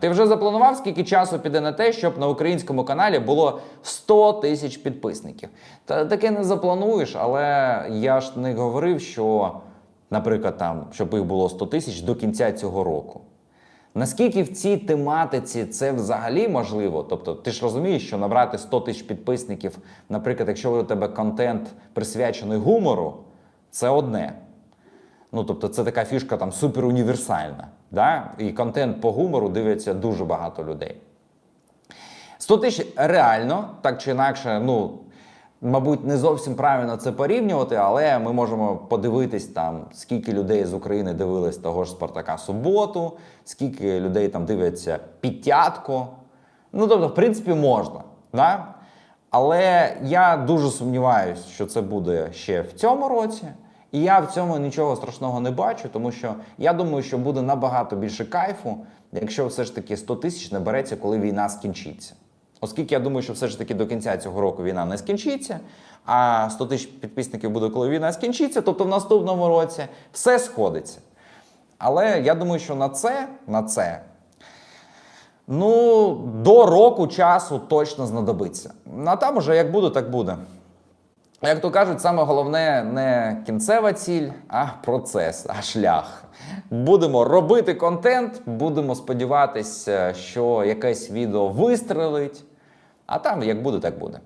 Ти вже запланував, скільки часу піде на те, щоб на українському каналі було 100 тисяч підписників. Та таке не заплануєш, але я ж не говорив, що, наприклад, там, щоб їх було 100 тисяч до кінця цього року. Наскільки в цій тематиці це взагалі можливо? Тобто, ти ж розумієш, що набрати 100 тисяч підписників, наприклад, якщо у тебе контент присвячений гумору, це одне. Ну, тобто, це така фішка там суперуніверсальна. Да? І контент по гумору дивляться дуже багато людей. 100 тисяч реально, так чи інакше, ну, мабуть, не зовсім правильно це порівнювати, але ми можемо подивитись там, скільки людей з України дивились того ж Спартака суботу, скільки людей там дивляться підтятку. Ну, тобто, в принципі, можна. Да? Але я дуже сумніваюся, що це буде ще в цьому році. І я в цьому нічого страшного не бачу, тому що я думаю, що буде набагато більше кайфу, якщо все ж таки 100 тисяч набереться, коли війна скінчиться. Оскільки я думаю, що все ж таки до кінця цього року війна не скінчиться, а 100 тисяч підписників буде, коли війна скінчиться, тобто в наступному році все сходиться. Але я думаю, що на це, на це ну, до року часу точно знадобиться. А там уже як буде, так буде. Як то кажуть, саме головне не кінцева ціль, а процес, а шлях. Будемо робити контент, будемо сподіватися, що якесь відео вистрелить, а там як буде, так буде.